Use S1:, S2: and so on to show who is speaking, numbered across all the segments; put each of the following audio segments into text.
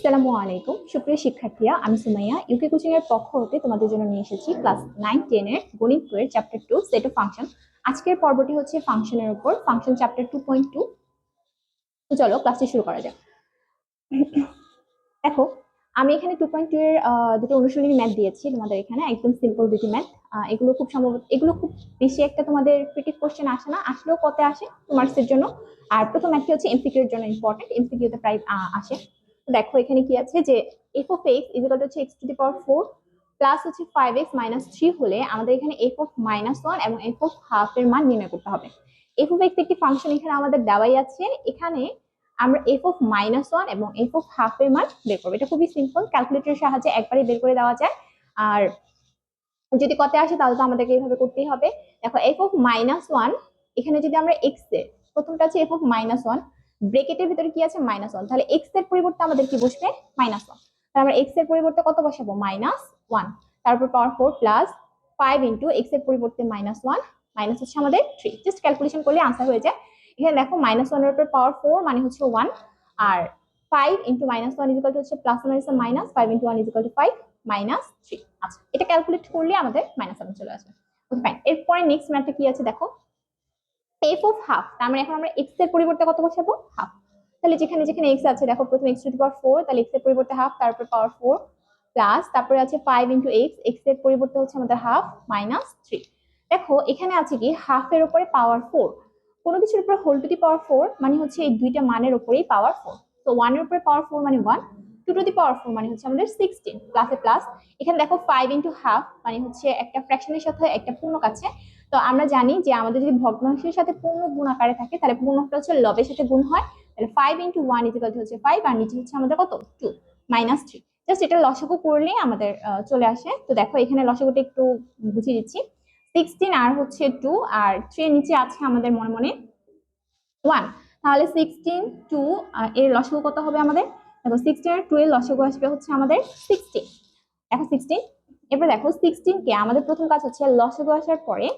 S1: আসসালামু আলাইকুম। সুপ্রিয় শিক্ষার্থীরা, আমি সুমাইয়া। ইউকে কোচিং এর পক্ষ হতে তোমাদের জন্য নিয়ে এসেছি ক্লাস নাইন টেন এর গণিত বইয়ের chapter two set of function আজকের পর্বটি হচ্ছে ফাংশনের উপর function chapter two point two তো চলো ক্লাসটি শুরু করা যাক। দেখো, আমি এখানে টু পয়েন্ট টু এর দুটো অনুশীলনী ম্যাথ দিয়েছি তোমাদের এখানে, একদম সিম্পল দুটি ম্যাথ এগুলো খুব সম্ভবত, এগুলো খুব বেশি একটা তোমাদের ক্রিটিক কোশ্চেন আসে না, আসলেও কত আসে মার্কসের জন্য। আর প্রথম ম্যাথটি হচ্ছে এমসিকিউ এর জন্য ইম্পর্টেন্ট এমসিকিউতে প্রায় আসে। দেখো এখানে কি আছে যে এফ অফ এক্স ইজিকাল হচ্ছে X to the power four plus হচ্ছে ফাইভ এক্স মাইনাস থ্রি হলে আমাদের এখানে এফ অফ মাইনাস ওয়ান এবং এফ অফ হাফ এর মান নির্ণয় করতে হবে। এফ অফ এক্স একটি ফাংশন এখানে আমাদের দেওয়াই আছে। এখানে আমরা এফ অফ মাইনাস ওয়ান এবং এফ অফ হাফ এর মান বের করব। এটা খুবই সিম্পল ক্যালকুলেটরের সাহায্যে একবারই বের করে দেওয়া যায়। আর যদি কত আসে তাহলে তো আমাদেরকে এইভাবে করতেই হবে। দেখো এফ অফ মাইনাস ওয়ান এখানে যদি আমরা এক্সের প্রথমটা হচ্ছে এফ অফ মাইনাস ওয়ান ব্রেকেটের ভিতরে কি আছে? মাইনাস ওয়ান তাহলে এক্সের পরিবর্তে আমাদের কি বসবে? মাইনাস ওয়ান তাহলে আমরা এক্সের পরিবর্তে কত বসাবো? মাইনাস ওয়ান তারপর power four plus five into এক্সের পরিবর্তে মাইনাস ওয়ান মাইনাস হচ্ছে আমাদের থ্রি জাস্ট ক্যালকুলেশন করলে আনসার হয়ে যায়। এখানে দেখো মাইনাস ওয়ানের উপর পাওয়ার ফোর মানে হচ্ছে one R five into minus one equal to হচ্ছে plus one is minus five into one equal to five minus three আচ্ছা এটা ক্যালকুলেট করলে আমাদের মাইনাস সেভেন চলে আসবে। ওকে ফাইন এরপরে নেক্সট ম্যাথটা কি আছে? দেখো এফ অফ হাফ তার মানে এখন আমরা এক্সের পরিবর্তে কত বসাবো? হাফ তাহলে যেখানে যেখানে এক্স আছে, দেখো প্রথমে এক্স টু পাওয়ার ফোর তাহলে এক্সের পরিবর্তে হাফ তারপর পাওয়ার ফোর প্লাস তারপরে আছে ফাইভ ইন্টু এক্স এক্সের পরিবর্তে হচ্ছে আমাদের হাফ মাইনাস থ্রি দেখো, এখানে আছে কি হাফ এর উপরে পাওয়ার ফোর কোনো কিছুর উপরে whole to the power four মানে হচ্ছে এই দুইটা মানের উপরেই পাওয়ার ফোর তো ওয়ানের উপরে পাওয়ার ফোর মানে one to to the power four মানে হচ্ছে আমাদের সিক্সটিন প্লাসে প্লাস এখানে দেখো ফাইভ ইন্টু হাফ মানে হচ্ছে একটা ফ্র্যাকশনের সাথে একটা পূর্ণক আছে। তো আমরা জানি যে আমাদের যদি ভগ্নাংশের সাথে পূর্ণ গুণ আকারে থাকে, তাহলে পূর্ণকটা হচ্ছে লবের সাথে গুণ হয়, তাহলে ফাইভ ইন্টু ওয়ান ইজিকাল হচ্ছে ফাইভ আর নিচে হচ্ছে আমাদের কত? টু মাইনাস থ্রি জাস্ট এটা লসাগু করলেই আমাদের চলে আসে। তো দেখো এখানে লসাগুটা একটু বুঝিয়ে দিচ্ছি। সিক্সটিন আর হচ্ছে টু আর থ্রি নিচে আছে আমাদের মনে মনে ওয়ান তাহলে সিক্সটিন টু এর লসাগু কত হবে আমাদের? দেখো সিক্সটিন আর টু এর লসাগু আসবে হচ্ছে আমাদের সিক্সটিন দেখো সিক্সটিন এবার দেখো সিক্সটিন কে আমাদের প্রথম কাজ হচ্ছে লসাগু আসার পরে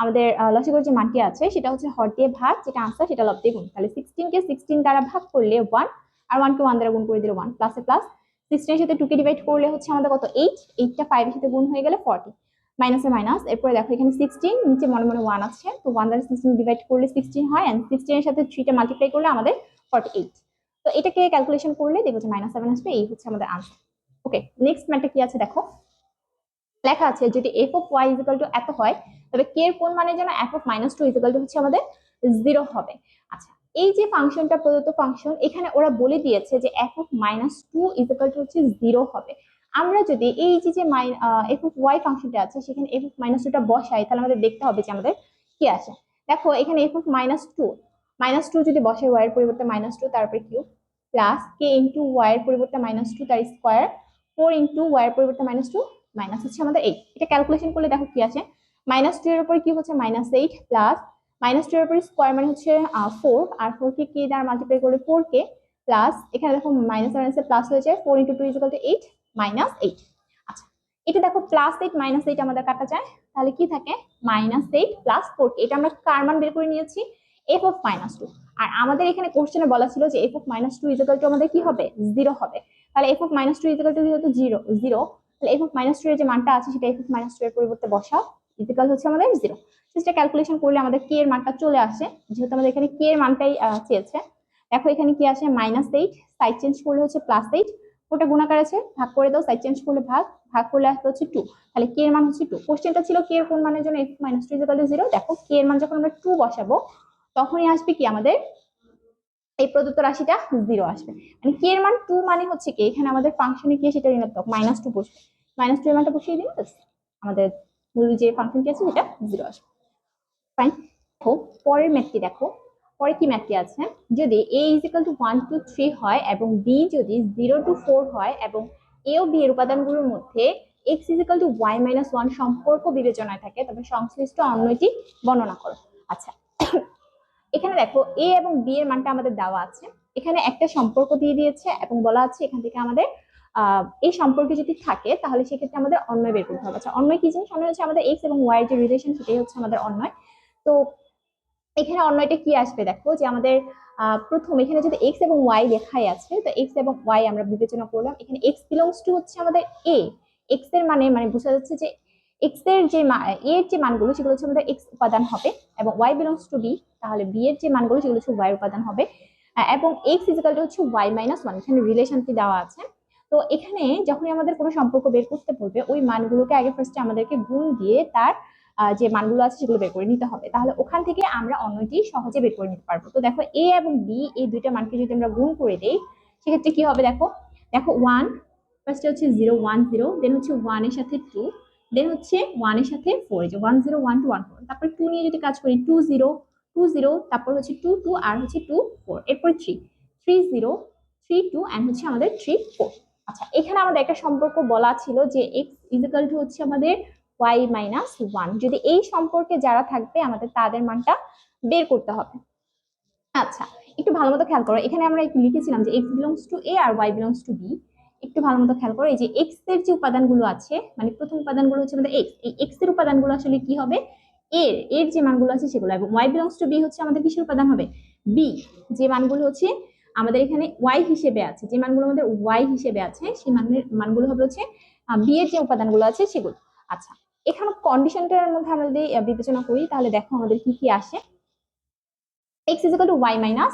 S1: আমাদের আহ, লসাগুর যে মানটি আছে সেটা হচ্ছে হর দিয়ে ভাগ যেটা আনসার সেটা লব দিয়ে গুণ। তাহলে সিক্সটিন কে সিক্সটিন দ্বারা ভাগ করলে ওয়ান আর ওয়ান কে ওয়ান দ্বারা গুণ করে দিলে ওয়ান প্লাসে প্লাস সিক্সটিনের সাথে টুকে ডিভাইড করলে হচ্ছে আমাদের কত? এইট এইটটা ফাইভের সাথে গুণ হয়ে গেলে ফর্টি মাইনাসে মাইনাস এরপরে দেখো এখানে সিক্সটিন নিচে মনে মনে ওয়ান আছে। তো ওয়ান দ্বারা সিক্সটিন ডিভাইড করলে সিক্সটিন হয় অ্যান্ড সিক্সটিনের সাথে থ্রিটা মাল্টিপ্লাই করলে আমাদের ফর্টি এইট তো এটাকে ক্যালকুলেশন করলে? দেখব যে মাইনাস সেভেন আসবে এই হচ্ছে আমাদের আনসার ওকে নেক্সট ম্যাটটা কি আছে দেখো? লেখা আছে যদি F of Y equal to এত হয় তবে কে এর কোন মানের জন্য F of minus two equal to হচ্ছে আমাদের জিরো হবে। আচ্ছা এই যে ফাংশনটা প্রদত্ত ফাংশন এখানে ওরা বলে দিয়েছে যে F of minus two equal to হচ্ছে জিরো হবে। আমরা যদি এই যে যে এফ অফ ওয়াই ফাংশনটা আছে, সেখানে এফ অফ মাইনাস টুটা বসাই, তাহলে আমাদের দেখতে হবে যে আমাদের কি আসে দেখো, এখানে F of minus two minus two যদি বসে ওয়াই এর পরিবর্তে মাইনাস টু তারপরে Q plus K into Y এর পরিবর্তে মাইনাস টু তার স্কোয়ার ফোর ইন্টু ওয়াই এর পরিবর্তে মাইনাস টু মাইনাস হচ্ছে আমাদের এইট এটা ক্যালকুলেশন করলে দেখো কি আছে? মাইনাস টু এর উপর কি হচ্ছে? Minus eight plus minus two এর উপর স্কোয়ার মানে হচ্ছে ফোর আর ফোর কে কে দ্বারা মাল্টিপ্লাই করলে? ফোর কে প্লাস এখানে দেখো মাইনাস মাইনাসে প্লাস হয়ে যায় four into two equal to eight minus eight আচ্ছা এটা দেখো প্লাস এইট মাইনাস এইট আমাদের কাটা যায়। তাহলে কি থাকে? Minus eight plus four K. এটা আমরা কার মান বের করে নিয়েছি? এফ অফ মাইনাস টু আর আমাদের এখানে কোশ্চেনে বলা ছিল যে F of minus two equal to আমাদের কি হবে? জিরো হবে। তাহলে F of minus two equal to যেহেতু জিরো জিরো তাহলে এফ অফ মাইনাস টু এর যে মানটা আছে, সেটা এফ অফ মাইনাস টু এর পরিবর্তে বসাও। ইজিকাল হচ্ছে আমাদের জিরো সেটা ক্যালকুলেশন করলে আমাদের কে এর মানটা চলে আসে। যেহেতু আমাদের এখানে কে এর মানটাই চেয়েছে। দেখো এখানে কি আসে মাইনাস এইট সাইড চেঞ্জ করলে হচ্ছে প্লাস এইট ওটা গুণাকার আছে, ভাগ করে দাও সাইড চেঞ্জ করলে ভাগ ভাগ করলে আসবে হচ্ছে টু তাহলে কে এর মান হচ্ছে টু কোশ্চেনটা ছিল কে এর কোন মানের জন্য F minus two equal zero দেখো কে এর মান যখন আমরা টু বসাবো, তখনই আসবে কি আমাদের? এই প্রদত্ত রাশিটা জিরো আসবে। মানে কে এর মান টু মানে হচ্ছে কি? এখানে আমাদের ফাংশনে কি সেটা ঋণাত্মক মাইনাস টু বসবে। মাইনাস টু এর মানটা বসিয়ে দিন আমাদের যে ফাংশনটি আছে সেটা জিরো আসবে। ফাইন দেখো পরের ম্যাথটি দেখো। পরে কি ম্যাথটি আছে? যদি A equal to one two three হয় এবং বি যদি জিরো টু ফোর হয় এবং এ ও বি এর উপাদানগুলোর মধ্যে X equal to Y minus one সম্পর্ক বিবেচনায় থাকে, তবে সংশ্লিষ্ট অন্যটি বর্ণনা করো। আচ্ছা। এখানে দেখো এ এবং বি এর মানটা আমাদের দেওয়া আছে। এখানে একটা সম্পর্ক দিয়ে দিয়েছে এবং বলা আছে এখান থেকে আমাদের এই সম্পর্কে যদি থাকে, তাহলে সেক্ষেত্রে আমাদের অন্যয় বের করতে হবে। আচ্ছা অন্যয় কি জিনিস? অন্যয় হচ্ছে আমাদের এক্স এবং ওয়াই যে রিলেশন সেটাই হচ্ছে আমাদের অন্যয় তো এখানে অন্যয়টা কি আসবে দেখো, যে আমাদের প্রথম এখানে যদি এক্স এবং ওয়াই লেখাই আছে, তো এক্স এবং ওয়াই আমরা বিবেচনা করলাম, এখানে এক্স বিলংস টু হচ্ছে আমাদের এ এক্সের মানে মানে বোঝা যাচ্ছে যে এক্সের যে এর যে মানগুলো, সেগুলো হচ্ছে আমাদের এক্স উপাদান হবে, এবং ওয়াই বিলংস টু বি তাহলে বি এর যে মানগুলো, সেগুলো হচ্ছে ওয়াই উপাদান হবে। এবং এক্স ইজিক্যাল টু হচ্ছে ওয়াই মাইনাস ওয়ান এখানে রিলেশনটি দেওয়া আছে। তো এখানে যখনই আমাদের কোনো সম্পর্ক বের করতে বলবে, ওই মানগুলোকে আগে ফার্স্টে আমাদেরকে গুণ দিয়ে তার যে মানগুলো আছে সেগুলো বের করে নিতে হবে। তাহলে ওখান থেকে আমরা অন্যটি সহজে বের করে নিতে পারব। তো দেখো এ এবং বি এই দুইটা মানকে যদি আমরা গুণ করে দেই, সেক্ষেত্রে কি হবে দেখো? দেখো ওয়ান ফার্স্টে হচ্ছে জিরো ওয়ান জিরো দেন হচ্ছে ওয়ানের সাথে টু দেন হচ্ছে ওয়ানের সাথে ফোর যে one zero one two one four তারপর টু নিয়ে যদি কাজ করি টু জিরো টু জিরো তারপর হচ্ছে টু টু আর হচ্ছে টু ফোর এরপর three three zero three two and হচ্ছে আমাদের থ্রি ফোর আচ্ছা এখানে আমাদের একটা সম্পর্ক বলা ছিল যে এক্স ইজিক্যাল হচ্ছে আমাদের ওয়াই মাইনাস ওয়ান যদি এই সম্পর্কে যারা থাকবে, আমাদের তাদের মানটা বের করতে হবে। আচ্ছা একটু ভালো মতো খেয়াল করো। এখানে আমরা একটু লিখেছিলাম যে এক্স বিলংস টু এ আর ওয়াই বিলংস টু বি একটু ভালো মতো খেয়াল করো, এই যে এক্সের যে উপাদানগুলো আছে মানে প্রথম উপাদানগুলো হচ্ছে আমাদের এক্স এই এক্সের উপাদানগুলো আসলে কি হবে? এর এর যে মানগুলো আছে সেগুলো, এবং ওয়াই বিলংস টু বি হচ্ছে আমাদের কিসের উপাদান হবে? বি যে মানগুলো হচ্ছে আমাদের এখানে ওয়াই হিসেবে আছে, যে মানগুলো আমাদের ওয়াই হিসেবে আছে, সেই মানের, মানগুলো হবে হচ্ছে বি এর যে উপাদানগুলো আছে সেগুলো। আচ্ছা এখানে কন্ডিশনটার মধ্যে আমরা যদি বিবেচনা করি, তাহলে দেখো আমাদের কি কি আসে। X equal to Y minus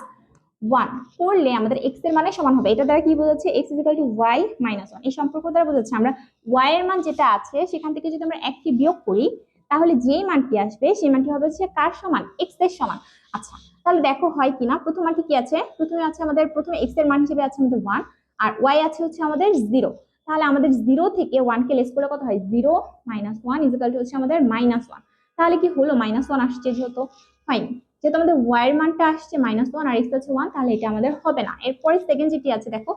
S1: one করলে আমাদের এক্সের মানে সমান হবে। এটা দ্বারা কি বোঝাচ্ছে? X equal to Y minus one এই সম্পর্ক দ্বারা বোঝাচ্ছে আমরা ওয়াই এর মান যেটা আছে, সেখান থেকে যদি আমরা একটি বিয়োগ করি, তাহলে যেই মানটি আসবে, সেই মানটি হবে হচ্ছে কার সমান? এক্সের সমান। আচ্ছা তাহলে দেখো হয় কিনা। প্রথম মানটি কি আছে? প্রথমে আছে আমাদের, প্রথমে এক্সের মান হিসেবে আছে আমাদের ওয়ান আর ওয়াই আছে হচ্ছে আমাদের জিরো তাহলে আমাদের জিরো থেকে ওয়ানকে লেস করলে কত হয়? Zero minus one equal to হচ্ছে আমাদের মাইনাস ওয়ান তাহলে কি হলো? মাইনাস ওয়ান আসছে যেহেতু। হয়নি যেহেতু আমাদের ওয়াই এর মানটা আসছে মাইনাস ওয়ান আর এক্স হচ্ছে ওয়ান তাহলে এটা আমাদের হবে না। এরপরে সেকেন্ড যেটি আছে, দেখো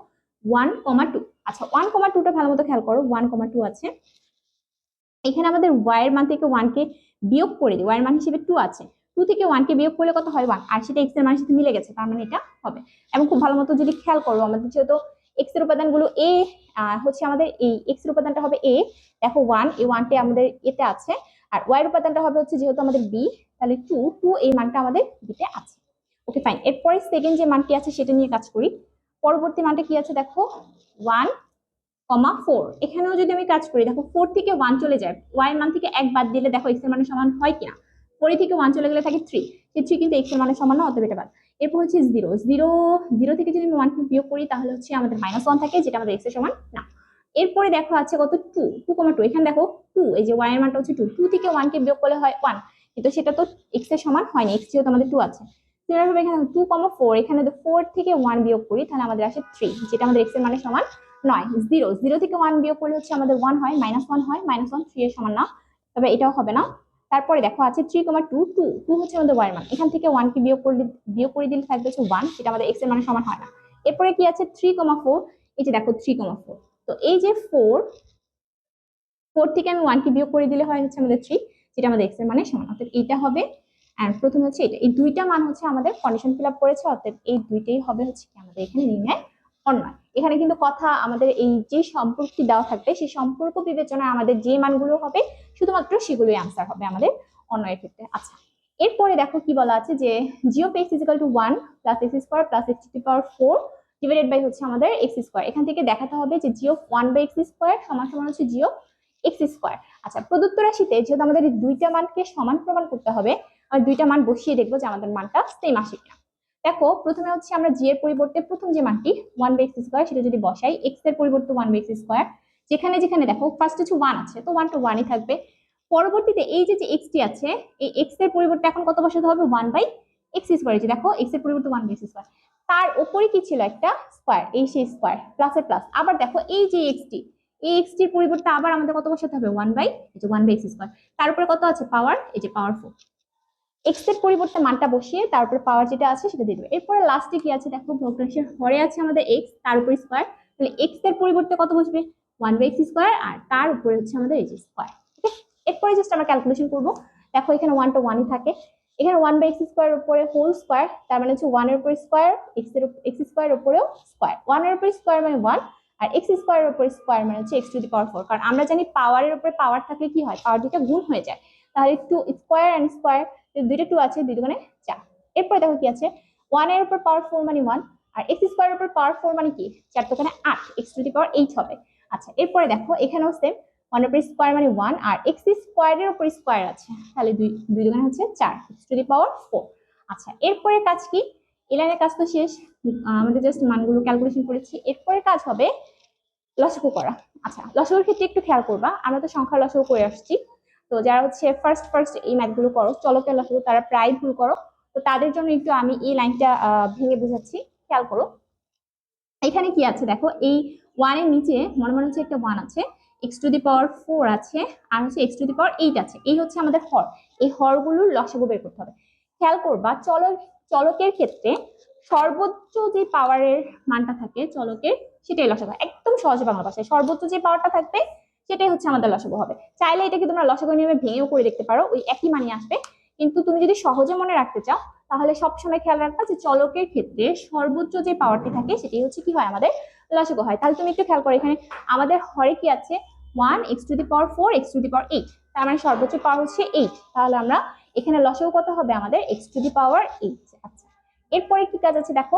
S1: ওয়ান কমা টু আচ্ছা ওয়ান কমা টুটা ভালো মতো খেয়াল করো। ওয়ান কমা টু আছে। এখানে আমাদের ওয়াই এর মান থেকে ওয়ানকে বিয়োগ করে দিই। ওয়াই এর মান হিসেবে টু আছে। টু থেকে ওয়ানকে বিয়োগ করলে কত হয় ওয়ান আর সেটা এক্সের মানের সাথে মিলে গেছে, তার মানে এটা হবে। এবং খুব ভালো মতো যদি খেয়াল করো, আমাদের যেহেতু এক্সের উপাদানগুলো এ হচ্ছে আমাদের এই এক্সের উপাদানটা হবে এ দেখো ওয়ান এই ওয়ানটি আমাদের এতে আছে, আর ওয়াই এর উপাদানটা হবে হচ্ছে যেহেতু আমাদের বি তাহলে টু টু এই মানটা আমাদের বিতে আছে। ওকে ফাইন এরপরে সেকেন্ড যে মানটি আছে সেটা নিয়ে কাজ করি। পরবর্তী মানটা কি আছে দেখো? ওয়ান কমা ফোর এখানেও যদি আমি কাজ করি, দেখো ফোর থেকে ওয়ান চলে যায় ওয়াই মান থেকে এক বাদ দিলে দেখো এক্সের মানের সমান হয় কিনা। ফোর থেকে ওয়ান চলে গেলে থাকে থ্রি সেই থ্রি কিন্তু এক্সের মানের সমান না, অতএব এটা বাদ। এরপর হচ্ছে জিরো জিরো জিরো থেকে যদি আমি ওয়ানকে বিয়োগ করি, তাহলে হচ্ছে আমাদের মাইনাস ওয়ান থাকে, যেটা আমাদের এক্সের সমান না। এরপরে দেখো আছে কত? টু টু কমা টু এখানে দেখো টু এই যে ওয়াই এর মানটা হচ্ছে টু টু থেকে ওয়ানকে বিয়োগ করলে হয় ওয়ান কিন্তু সেটা তো এক্সের সমান হয়নি। এক্স যেহেতু আমাদের টু আছে। সিমিলারভাবে এখানে টু কমা ফোর এখানে যদি ফোর থেকে ওয়ান বিয়োগ করি, তাহলে আমাদের আসে থ্রি যেটা আমাদের এক্সের মানের সমান নয়। জিরো জিরো থেকে ওয়ান বিয়োগ করলে হচ্ছে আমাদের ওয়ান হয় মাইনাস ওয়ান হয় মাইনাস ওয়ান থ্রি এর সমান না। তবে এটাও হবে না। তারপরে দেখো আছে three comma two two two হচ্ছে আমাদের ওয়াই মান। এখান থেকে ওয়ানকে বিয়োগ করলে বিয়োগ করে দিলে থাকবে হচ্ছে ওয়ান সেটা আমাদের এক্সের মানের সমান হয় না। এরপরে কি আছে? থ্রি কমা ফোর এই যে দেখো থ্রি কমা ফোর তো এই যে ফোর ফোর থেকে আমি ওয়ানকে বিয়োগ করে দিলে হয় হচ্ছে আমাদের থ্রি যেটা আমাদের এক্সের মানে সমান। অর্থাৎ এইটা হবে। অ্যান্ড প্রথম হচ্ছে এটা। এই দুইটা মান হচ্ছে আমাদের কন্ডিশন ফিল আপ করেছে। অর্থাৎ এই দুইটাই হবে হচ্ছে কি আমাদের এখানে নির্ণয় অন্যয়। এখানে কিন্তু কথা আমাদের এই যে সম্পর্কটি দেওয়া থাকবে, সেই সম্পর্ক বিবেচনায় আমাদের যে মানগুলো হবে, শুধুমাত্র সেগুলোই আনসার হবে আমাদের অন্যয়ের ক্ষেত্রে। আচ্ছা এরপরে দেখো কি বলা আছে যে G pay X equal to one plus X square plus X to power four divided by হচ্ছে আমাদের এক্স স্কোয়ার এখান থেকে দেখাতে হবে যে G one by X square সমান সমান হচ্ছে জিও এক্স স্কোয়ার আচ্ছা প্রদত্ত রাশিতে যেহেতু আমাদের দুইটা মানকে সমান প্রমাণ করতে হবে আর দুইটা মান বসিয়ে দেখব যে আমাদের মানটা সেম আসে কিনা। দেখো, প্রথমে হচ্ছে আমরা জি এর পরিবর্তে প্রথম যে মানটি ওয়ান বাই এক্স স্কোয়ার সেটা যদি বসাই এক্সের পরিবর্তে ওয়ান বাই এক্স স্কোয়ার যেখানে যেখানে দেখো ফার্স্ট হচ্ছে ওয়ান আছে, তো ওয়ান টু ওয়ানই থাকবে। পরবর্তীতে এই যে এক্স টি আছে, এই এক্সের পরিবর্তে এখন কত বসাতে হবে? ওয়ান বাই এক্স স্কোয়ার যে দেখো এক্সের পরিবর্তে ওয়ান বাই এক্স স্কোয়ার তার উপরে কি ছিল একটা স্কোয়ার এই সেই স্কোয়ার প্লাসের প্লাস আবার দেখো, এই যে এক্স টি, এই এক্স টির পরিবর্তে আবার আমাদের কত বসাতে হবে? One by one by X square তার উপরে কত আছে? পাওয়ার এই যে পাওয়ার ফোর এক্সের পরিবর্তে মানটা বসিয়ে তারপরে পাওয়ার যেটা আছে সেটা দিয়ে দেবে। এরপরে লাস্টে কি আছে? দেখো, ভগ্নাংশের হরে আছে আমাদের এক্স তার উপরে স্কোয়ার তাহলে এক্সের পরিবর্তে কত বসবে? ওয়ান বাই এক্স স্কোয়ার আর তার উপরে হচ্ছে আমাদের এই যে স্কোয়ার ঠিক আছে? এরপরে জাস্ট আমরা ক্যালকুলেশন করব। দেখো, এখানে ওয়ান টু ওয়ানই থাকে। এখানে ওয়ান বাই এক্স স্কোয়ার উপরে হোল স্কোয়ার তার মানে হচ্ছে ওয়ানের উপরে স্কোয়ার এক্সের এক্স স্কোয়ার উপরেও স্কোয়ার ওয়ানের উপরে স্কোয়ার মানে ওয়ান আর এক্স স্কোয়ারের উপরে স্কোয়ার মানে হচ্ছে X to the power four কারণ আমরা জানি পাওয়ারের উপরে পাওয়ার থাকলে কি হয়? পাওয়ার দুইটা গুণ হয়ে যায়। তাহলে টু স্কোয়ার অ্যান্ড স্কোয়ার দুইটা টু আছে, দুই দোকানে চার। এরপরে দেখো কি আছে? ওয়ানের উপর পাওয়ার ফোর মানে ওয়ান আর এক্স স্কোয়ারের উপর পাওয়ার ফোর মানে কি? চার দোকানে আট X to the power eight হবে। আচ্ছা এরপরে দেখো, এখানেও সেম ওয়ান উপর স্কোয়ার মানে ওয়ান আর এক্স স্কোয়ারের উপর স্কোয়ার আছে। তাহলে দুই দুই দোকানে হচ্ছে চার X to the power four আচ্ছা এরপরে কাজ কি? এলাইনের কাজ তো শেষ। আমাদের জাস্ট মানগুলো ক্যালকুলেশন করেছি। এরপরে কাজ হবে লসগু করা। আচ্ছা লসগুর ক্ষেত্রে একটু খেয়াল করবা। আমরা তো সংখ্যা লসগু করে আসছি। তো যারা হচ্ছে ফার্স্ট ফার্স্ট এই ম্যাথগুলো করো চলকের লসগু তারা প্রায় ভুল করো। তো তাদের জন্য একটু আমি এই লাইনটা ভেঙে বুঝাচ্ছি, খেয়াল করো। এখানে কি আছে দেখো, এই ওয়ানের নিচে মনে মনে হচ্ছে একটা ওয়ান আছে X to the power four আছে, আর হচ্ছে X to the power eight আছে। এই হচ্ছে আমাদের হর। এই হরগুলোর লসাগু বের করতে হবে। খেয়াল করবা চলক চলকের ক্ষেত্রে সর্বোচ্চ যে পাওয়ারের মানটা থাকে চলকের, সেটাই লসাগু একদম সহজে বাংলা ভাষায় সর্বোচ্চ যে পাওয়ারটা থাকবে সেটাই হচ্ছে আমাদের লসাগু হবে। চাইলে এটাকে তোমরা লসাগু নিয়মে ভেঙেও করে দেখতে পারো, ওই একই মানই আসবে। কিন্তু তুমি যদি সহজে মনে রাখতে চাও, তাহলে সবসময় খেয়াল রাখবা যে চলকের ক্ষেত্রে সর্বোচ্চ যে পাওয়ারটি থাকে, সেটাই হচ্ছে কি হয় আমাদের লসাগু হয়। তাহলে তুমি একটু খেয়াল করো এখানে আমাদের হরে কি আছে? One X to the power four X to the power eight তার মানে সর্বোচ্চ পাওয়ার হচ্ছে এইট তাহলে আমরা এখানে লসাগু কত হবে আমাদের? X to the power eight আচ্ছা এরপরে কি কাজ আছে দেখো?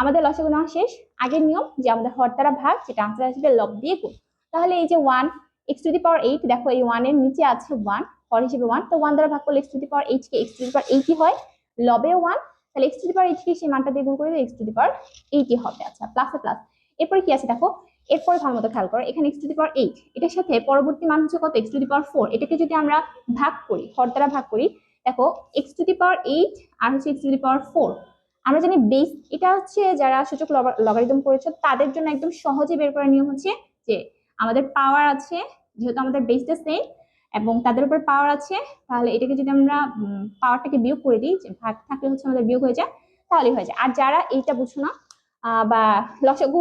S1: আমাদের লসাগু নেওয়া শেষ। আগের নিয়ম যে আমাদের হর দ্বারা ভাগ যেটা আনসার আসবে লব দিয়ে গুণ। তাহলে এই যে one x to the power eight দেখো এই ওয়ানের নিচে আছে ওয়ান হর হিসেবে ওয়ান তো ওয়ান দ্বারা ভাগ করলে x to the power eight K x to the power এইটই হয় লবে ওয়ান তাহলে x to the power eight কে সেই মানটা দিয়ে গুণ করে এক্স টু দি পাওয়ার এইটই হবে আচ্ছা প্লাসে প্লাস এরপরে কি আছে দেখো, এরপরে ভালো মতো খেয়াল করো, এখানে x to the power eight এটার সাথে পরবর্তী মান হচ্ছে কত x to the power four এটাকে যদি আমরা ভাগ করি হর দ্বারা ভাগ করি, দেখো x to the power eight আর হচ্ছে x to the power four আমরা জানি বেস এটা হচ্ছে যারা সূচক লগারিদম করেছ, তাদের জন্য একদম সহজে বের করার নিয়ম হচ্ছে যে আমাদের পাওয়ার আছে, যেহেতু আমাদের বেসটা সেম এবং তাদের উপর পাওয়ার আছে, তাহলে এটাকে যদি আমরা পাওয়ারটাকে বিয়োগ করে দিই, যে ভাগ থাকলে হচ্ছে আমাদের বিয়োগ হয়ে যায়, তাহলেই হয়ে যায়। আর যারা এইটা বুঝো না বা লসাগু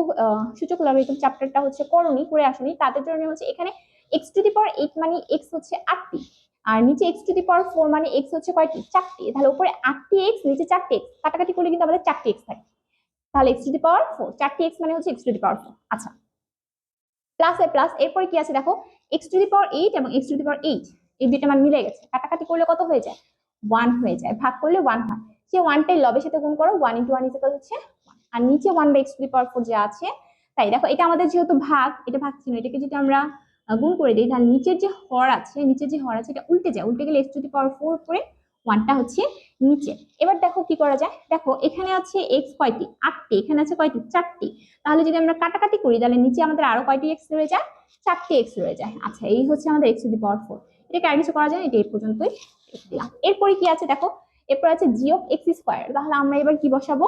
S1: সূচক লগারিদম চ্যাপ্টারটা হচ্ছে করনি, করে আসনি, তাদের জন্য হচ্ছে এখানে x to the power eight মানে এক্স হচ্ছে আটটি, আর নিচে x to the power four মানে এক্স হচ্ছে কয়টি? চারটি। তাহলে উপরে আটটি এক্স নিচে চারটি এক্স কাটাকাটি করলে কিন্তু আমাদের চারটি এক্স থাকে। তাহলে x to the power four চারটি এক্স মানে হচ্ছে x to the power four আচ্ছা প্লাস এ প্লাস এরপরে কি আছে দেখো? X to the power eight এবং x to the power eight এই দুইটা মান মিলে গেছে। কাটাকাটি করলে কত হয়ে যায়? ওয়ান হয়ে যায়। ভাগ করলে ওয়ান হয়। সে ওয়ানটাই লবের সাথে গুণ করো ওয়ান ইন্টু ওয়ান ইজিকাল হচ্ছে আর নিচে one by x to the power four যে আছে, তাই দেখো, এটা আমাদের যেহেতু ভাগ, এটা ভাগ ছিল এটাকে যদি আমরা গুণ করে দিই, তাহলে নিচের যে হর আছে, নিচের যে হর আছে, এটা উল্টে যায়। উল্টে গেলে x to the power four করে ওয়ানটা হচ্ছে নিচে। এবার দেখো কি করা যায়? দেখো, এখানে আছে এক্স কয়টি? আটটি। এখানে আছে কয়টি? চারটি। তাহলে যদি আমরা কাটাকাটি করি, তাহলে নিচে আমাদের আরও কয়টি এক্স রয়ে যায়? চারটি এক্স রয়ে যায়। আচ্ছা এই হচ্ছে আমাদের x to the power four এটাকে আর কিছু করা যায় এটা এই পর্যন্তই দিলাম। এরপরে কি আছে দেখো? এরপর আছে জি অফ এক্স স্কোয়ার তাহলে আমরা এবার কি বসাবো?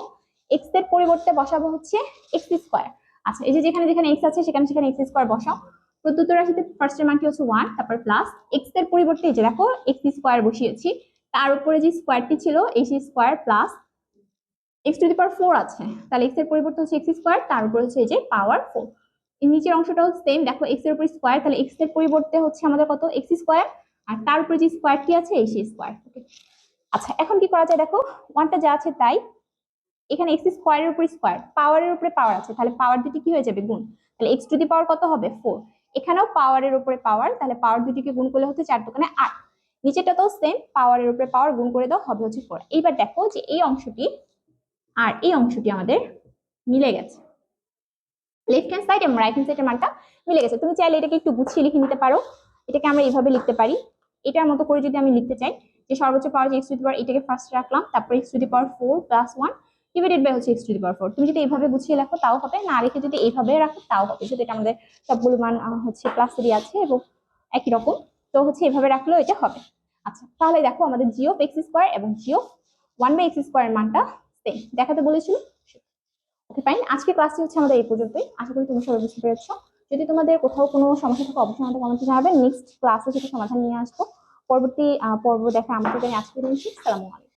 S1: এক্সের পরিবর্তে বসাবো হচ্ছে এক্স স্কোয়ার আচ্ছা এই যে যেখানে যেখানে এক্স আছে, সেখানে সেখানে এক্স স্কোয়ার বসাও। প্রদত্ত রাশিতে ফার্স্ট এর মানটি হচ্ছে? ওয়ান তারপর প্লাস এক্সের পরিবর্তে এই যে দেখো এক্স স্কোয়ার বসিয়েছি। তার উপরে যে স্কোয়ারটি ছিল এই square plus x to the power four আছে। তাহলে এক্সের পরিবর্তে হচ্ছে এক্স স্কোয়ার তার উপরে হচ্ছে এই যে পাওয়ার ফোর নিচের অংশটাও সেম দেখো এক্সের উপর স্কোয়ার তাহলে এক্সের পরিবর্তে হচ্ছে আমাদের কত? এক্স স্কোয়ার আর তার উপরে যে স্কোয়ারটি আছে এই সেই স্কোয়ার আচ্ছা এখন কি করা যায়? দেখো ওয়ানটা যা আছে তাই। এখানে এক্স স্কোয়ারের উপর স্কোয়ার পাওয়ারের উপরে পাওয়ার আছে। তাহলে পাওয়ার দুটি কি হয়ে যাবে? গুণ। তাহলে এক্স টু দি পাওয়ার কত হবে? ফোর এখানেও পাওয়ারের উপরে পাওয়ার তাহলে পাওয়ার দুটিকে গুণ করলে হচ্ছে চার দোকানে আট। নিচেটাতেও সেম পাওয়ারের উপরে পাওয়ার গুণ করে দাও হবে হচ্ছে ফোর এইবার দেখো যে এই অংশটি আর এই অংশটি আমাদের মিলে গেছে। লেফট হ্যান্ড সাইড এবং রাইট হ্যান্ড সাইডের মানটা মিলে গেছে। তুমি চাইলে এটাকে একটু গুছিয়ে লিখে নিতে পারো। এটাকে আমরা এইভাবে লিখতে পারি। এটার মতো করে যদি আমি লিখতে চাই যে সর্বোচ্চ পাওয়ার যে এক্স টু দি পাওয়ার এটাকে ফার্স্ট রাখলাম, তারপর x to the power four plus one divided by হচ্ছে x to the power four তুমি যদি এইভাবে গুছিয়ে লেখো তাও হবে। না রেখে যদি এইভাবে রাখো তাও হবে। যদি এটা আমাদের সবগুলো মান হচ্ছে প্লাসেরই আছে এবং একই রকম। তো হচ্ছে এভাবে রাখলেও এটা হবে। আচ্ছা তাহলে দেখো আমাদের জিও এক্স স্কোয়ার এবং জিও ওয়ান বাই এক্স স্কোয়ার মানটা সেম দেখাতে বলেছিল। ওকে ফাইন আজকে ক্লাসটি হচ্ছে আমাদের এই পর্যন্তই। আশা করি তুমি সবাই বুঝতে পেরেছ। যদি তোমাদের কোথাও কোনো সমস্যা থাকে, অবশ্যই আমাদের কমেন্টে জানাবে। নেক্সট ক্লাসে সেটা সমাধান নিয়ে আসব। পরবর্তী পর্ব দেখা আমাদের আজকে নিয়েছি সালামু আলাইকুম।